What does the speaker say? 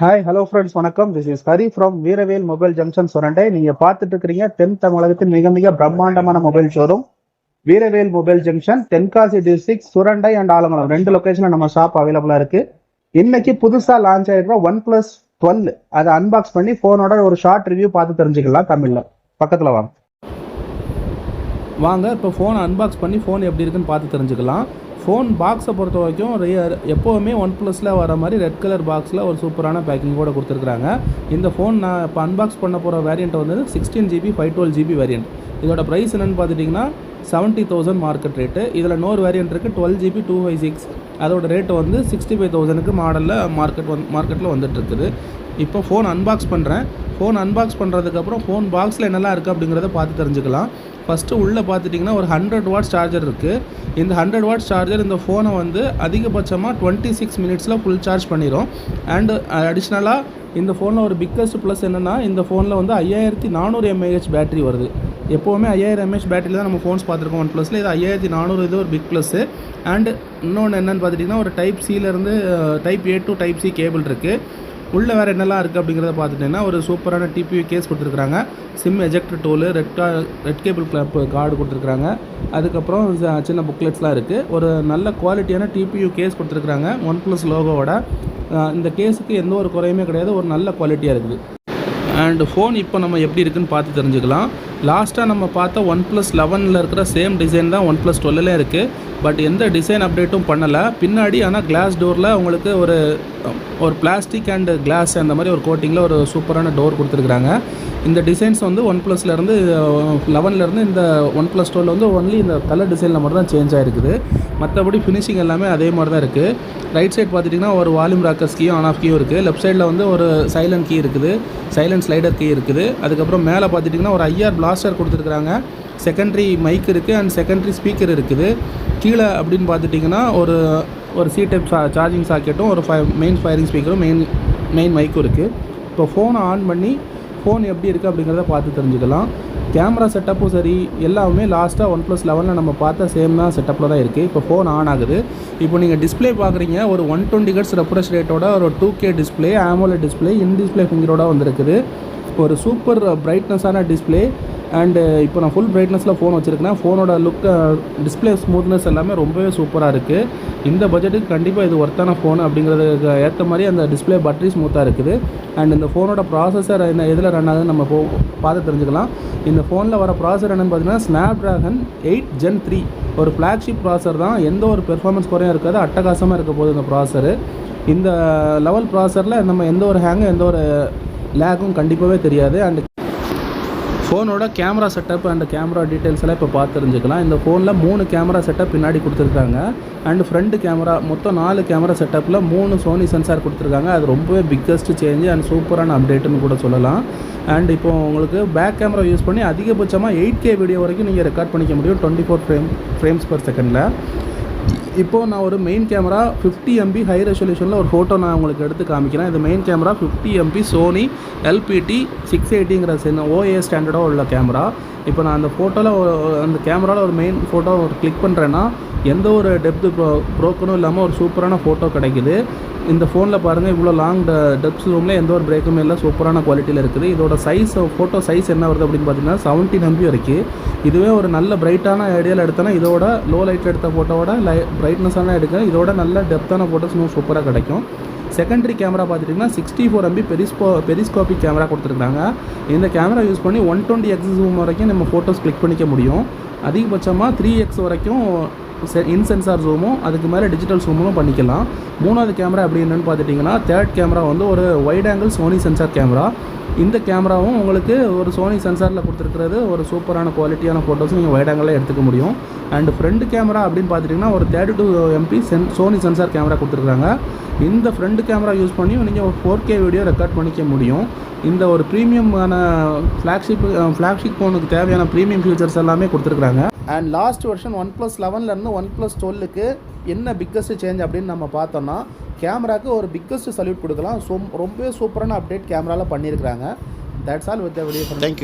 Hi hello friends வணக்கம். This is Hari from Veeravel mobile junction Surandai நீங்க பார்த்துட்டு இருக்கிறீங்க தென் தமிழகத்தின் மிக மிக பிரம்மாண்டமான mobile showroom Veeravel mobile junction Tenkasi district Surandai and Alangulam ரெண்டு லொகேஷன்ல நம்ம ஷாப் அவைலபிளா இருக்கு. இன்னைக்கு புதுசா லான்ச் ஆயிருக்கிற ஒன் பிளஸ் டுவெல் அதை அன்பாக்ஸ் பண்ணி போனோட ஒரு ஷார்ட் ரிவ்யூ பார்த்து தெரிஞ்சுக்கலாம் தமிழ்ல. பக்கத்துல வாங்க. வாங்க இப்போ ஃபோனை அன்பாக்ஸ் பண்ணி ஃபோன் எப்படி இருக்குன்னு பார்த்து தெரிஞ்சுக்கலாம். ஃபோன் பாக்ஸை பொறுத்த வரைக்கும் ரியர் எப்போவுமே ஒன் ப்ளஸில் வர மாதிரி ரெட் கலர் பாக்ஸில் ஒரு சூப்பரான பேக்கிங்கோட கொடுத்துருக்குறாங்க. இந்த ஃபோன் நான் இப்போ அன்பாக்ஸ் பண்ண போகிற வேரியண்ட் வந்து sixteen GB five twelve GB variant இதோட ப்ரைஸ் என்னென்னு பார்த்துட்டிங்கன்னா செவன்ட்டி தௌசண்ட் மார்க்கெட் ரேட்டு இதில் இன்னொரு வேரியண்ட் இருக்குது twelve GB two five six அதோட ரேட்டு வந்து சிக்ஸ்டி ஃபைவ் தௌசண்ட்க்கு மாடலில் மார்க்கெட் வந்து மார்க்கெட்டில் வந்துட்டுருக்குது இப்போ ஃபோன் அன்பாக்ஸ் பண்ணுறேன் ஃபோன் அன்பாக்ஸ் பண்ணுறதுக்கப்புறம் ஃபோன் பாக்ஸில் என்னெல்லாம் இருக்குது அப்படிங்கிறத பார்த்து தெரிஞ்சுக்கலாம். ஃபஸ்ட்டு உள்ளே பார்த்துட்டிங்கன்னா ஒரு ஹண்ட்ரட் வாட்ஸ் சார்ஜர் இருக்குது இந்த ஹண்ட்ரட் வாட்ஸ் சார்ஜர் இந்த ஃபோனை வந்து அதிகபட்சமாக டுவெண்ட்டி சிக்ஸ் மினிட்ஸில் ஃபுல் சார்ஜ் பண்ணிடும் அண்டு அடிஷ்னலாக இந்த ஃபோனில் ஒரு பிக்கஸ்ட் ப்ளஸ் என்னென்னா இந்த ஃபோனில் வந்து ஐயாயிரத்தி நானூறு எம்ஏஹெச் பேட்டரி வருது. எப்போவுமே ஐயாயிரம் எம்ஏஹெச் பேட்டரியில் தான் நம்ம ஃபோன்ஸ் பார்த்துருக்கோம் ஒன் ப்ளஸில் இது ஐயாயிரத்தி நானூறு இது ஒரு பிக் ப்ளஸ்ஸு அண்டு இன்னொன்று என்னென்னு பார்த்துட்டிங்கன்னா ஒரு type சியிலேருந்து type A to type C cable இருக்குது உள்ளே வேறு என்னெல்லாம் இருக்குது அப்படிங்கிறத பார்த்துட்டேன்னா ஒரு சூப்பரான டிபியூ கேஸ் கொடுத்துருக்குறாங்க. சிம் எஜெக்டர் டோலு ரெட் கா ரெட் கேபிள் கிளப் கார்டு கொடுத்துருக்குறாங்க. அதுக்கப்புறம் ச- சின்ன புக்லெட்ஸ்லாம் இருக்குது ஒரு நல்ல குவாலிட்டியான டிபியூ கேஸ் கொடுத்துருக்குறாங்க ஒன் ப்ளஸ் லோகோவோட இந்த கேஸுக்கு எந்த ஒரு குறையுமே கிடையாது ஒரு நல்ல குவாலிட்டியாக இருக்குது. அண்ட் ஃபோன் இப்போ நம்ம எப்படி இருக்குன்னு பார்த்து தெரிஞ்சுக்கலாம். லாஸ்ட்டாக நம்ம பார்த்த ஒன் ப்ளஸ் லெவனில் இருக்கிற சேம் டிசைன் தான் ஒன் ப்ளஸ் டுவெல்லில் இருக்குது பட் எந்த டிசைன் அப்டேட்டும் பண்ணலை. பின்னாடி ஆனால் கிளாஸ் டோரில் உங்களுக்கு ஒரு ஒரு பிளாஸ்டிக் அண்டு கிளாஸ் அந்த மாதிரி ஒரு கோட்டிங்கில் ஒரு சூப்பரான டோர் கொடுத்துருக்குறாங்க. இந்த டிசைன்ஸ் வந்து ஒன் ப்ளஸ்லேருந்து லெவன்லேருந்து இந்த ஒன் ப்ளஸ் டுவெல் வந்து ஒன்லி இந்த கலர் டிசைனில் மட்டும் தான் சேஞ்ச் ஆகிருக்குது மற்றபடி ஃபினிஷிங் எல்லாமே அதே மாதிரி தான் இருக்குது ரைட் சைடு பார்த்துட்டிங்கன்னா ஒரு வால்யூம் ராக்கர்ஸ் கீயும் ஆன் ஆஃப் கீயும் இருக்குது லெஃப்ட் சைடில் வந்து ஒரு சைலண்ட் கீ இருக்குது. சைலண்ட் ஸ்லைடர் கீ இருக்குது. அதுக்கப்புறம் மேலே பார்த்துட்டிங்கன்னா ஒரு ஐஆர் பிளாஸ்டர் கொடுத்துருக்குறாங்க. செகண்டரி மைக் இருக்குது அண்ட் செகண்டரி ஸ்பீக்கர் இருக்குது. கீழே அப்படின்னு பார்த்துட்டிங்கன்னா ஒரு ஒரு சி டைப் சா சார்ஜிங் சாக்கெட்டும் ஒரு ஃபை மெயின் ஃபயரிங் ஸ்பீக்கரும் மெயின் மெயின் மைக்கும் இருக்குது இப்போ ஃபோனை ஆன் பண்ணி ஃபோன் எப்படி இருக்குது அப்படிங்கிறத பார்த்து தெரிஞ்சுக்கலாம். கேமரா செட்டப்பும் சரி எல்லாமே லாஸ்ட்டாக ஒன் ப்ளஸ் லெவனில் நம்ம பார்த்த சேம் தான் செட்டப்பில் தான் இருக்குது இப்போ ஃபோன் ஆன் ஆகுது. இப்போ நீங்கள் டிஸ்ப்ளே பார்க்குறீங்க ஒரு ஒன் டுவெண்ட்டி ஹெட்ஸ் ரெஃப்ரெஷ் ரேட்டோட ஒரு two K display AMOLED display in display ஃபிங்கரோட வந்திருக்குது. ஒரு சூப்பர் பிரைட்னஸான டிஸ்பிளே அண்டு uh, இப்போ நான் ஃபுல் பிரைட்னஸில் ஃபோன் வச்சுருக்கேன். ஃபோனோட லுக் டிஸ்பிளே ஸ்மூத்னஸ் எல்லாமே ரொம்பவே சூப்பராக இருக்குது இந்த பட்ஜெட்டுக்கு கண்டிப்பாக இது ஒர்த்தான ஃபோன் அப்படிங்கிறதுக்கு ஏற்ற மாதிரி அந்த டிஸ்பிளே பட்டரி ஸ்மூத்தாக இருக்குது. அண்ட் இந்த ஃபோனோட ப்ராசஸர் என்ன எதில் ரன் ஆகுதுன்னு நம்ம போ பார்த்து தெரிஞ்சுக்கலாம். இந்த ஃபோனில் வர ப்ராசர் என்னென்னு பார்த்தீங்கன்னா Snapdragon eight gen three ஒரு ஃப்ளாக்ஷிப் ப்ராசர் தான். எந்த ஒரு பெர்ஃபார்மன்ஸ் குறையும் இருக்காது. அட்டகாசமாக இருக்க போகுது இந்த ப்ராசரு இந்த லெவல் ப்ராசரில் நம்ம எந்த ஒரு ஹேங்கும் எந்த ஒரு லேக்கும் கண்டிப்பாகவே தெரியாது. அண்ட் ஃபோனோட camera setup and camera details எல்லாம் இப்போ பார்த்து தெரிஞ்சுக்கலாம் இந்த ஃபோனில் மூணு கேமரா செட்டப் பின்னாடி கொடுத்துருக்காங்க. அண்ட் ஃப்ரண்ட் கேமரா மொத்தம் நாலு கேமரா செட்டப்பில் மூணு சோனி சென்சார் கொடுத்துருக்காங்க. அது ரொம்பவே பிக்கஸ்ட் சேஞ்ச் அண்ட் சூப்பரான அப்டேட்டுன்னு கூட சொல்லலாம். அண்ட் இப்போ உங்களுக்கு பேக் கேமரா யூஸ் பண்ணி அதிகபட்சமாக எயிட் கே வீடியோ வரைக்கும் நீங்கள் ரெக்கார்ட் பண்ணிக்க முடியும். Twenty four frame frames per செகண்டில் இப்போது நான் ஒரு main camera fifty MP high ரெசல்யூஷனில் ஒரு ஃபோட்டோ நான் உங்களுக்கு எடுத்து காமிக்கிறேன். இது main camera fifty MP Sony LPT six எயிட்டிங்கிற சின்ன ஓஏ ஸ்டாண்டர்டாக உள்ள கேமரா இப்போ நான் அந்த ஃபோட்டோவில் அந்த கேமராவில் ஒரு மெயின் ஃபோட்டோ ஒரு கிளிக் பண்ணுறேன்னா எந்த ஒரு டெப்த்து ப்ரோ ப்ரோக்கனும் இல்லாமல் ஒரு சூப்பரான ஃபோட்டோ கிடைக்குது. இந்த ஃபோனில் பாருங்கள் இவ்வளோ லாங் டெப்த் ரூமில் எந்த ஒரு பிரேக்குமே இல்லை சூப்பரான குவாலிட்டியில் இருக்குது. இதோட சைஸ் ஃபோட்டோ சைஸ் என்ன வருது அப்படின்னு பார்த்தீங்கன்னா செவன்டீன் எம்பி வரைக்கும் இதுவே ஒரு நல்ல பிரைட்டான ஐடியாவில் எடுத்தோன்னா இதோட லோ லைட்டில் எடுத்த ஃபோட்டோவோட லை பிரைட்னஸான எடுக்க இதோட நல்ல டெப்த்தான ஃபோட்டோஸ் இன்னும் சூப்பராக கிடைக்கும். செகண்டரி கேமரா பார்த்துட்டிங்கன்னா சிக்ஸ்டி ஃபோர் எம்பி பெரிஸ்கோ பெரிஸ்கோபிக் கேமரா கொடுத்துருக்காங்க இந்த கேமரா யூஸ் பண்ணி ஒன் டுவெண்ட்டி எக்ஸ் ஜூம் வரைக்கும் நம்ம ஃபோட்டோஸ் கிளிக் பண்ணிக்க முடியும். அதிகபட்சமாக த்ரீ எக்ஸ் வரைக்கும் இன் சென்சார் ஜூமும் அதுக்கு மேலே டிஜிட்டல் ஜூமும் பண்ணிக்கலாம். மூணாவது கேமரா அப்படி என்னென்னு பார்த்துட்டிங்கன்னா தேர்ட் கேமரா வந்து ஒரு wide angle Sony sensor camera இந்த கேமராவும் உங்களுக்கு ஒரு சோனி சென்சாரில் கொடுத்துருக்கிறது ஒரு சூப்பரான குவாலிட்டியான ஃபோட்டோஸ் நீங்கள் வைட் ஆங்கிளில் எடுத்துக்க முடியும். அண்ட் ஃப்ரண்ட் கேமரா அப்படின்னு பார்த்துட்டிங்கன்னா ஒரு தேர்ட்டி டூ எம்பி சென் சோனி சென்சார் கேமரா கொடுத்துருக்காங்க. இந்த ஃப்ரண்ட் கேமரா யூஸ் பண்ணியும் நீங்கள் ஒரு ஃபோர் கே வீடியோ ரெக்கார்ட் பண்ணிக்க முடியும். இந்த ஒரு ப்ரீமியமான ஃப்ளாக்ஷிப் ஃப்ளாக்ஷிப் ஃபோனுக்கு தேவையான ப்ரீமியம் ஃபீச்சர்ஸ் எல்லாமே கொடுத்துருக்காங்க. அண்ட் லாஸ்ட் வருஷன் ஒன் ப்ளஸ் லெவன்லேருந்து ஒன் ப்ளஸ் டுவெல்லுக்கு என்ன பிக்கஸ்ட் சேஞ்ச் அப்படின்னு நம்ம பார்த்தோம்னா கேமராக்கு ஒரு பிக்கஸ்ட் சல்யூட் கொடுக்கலாம். ஸோ ரொம்பவே சூப்பரான அப்டேட் கேமராவில் பண்ணியிருக்கிறாங்க that's all with video Thank.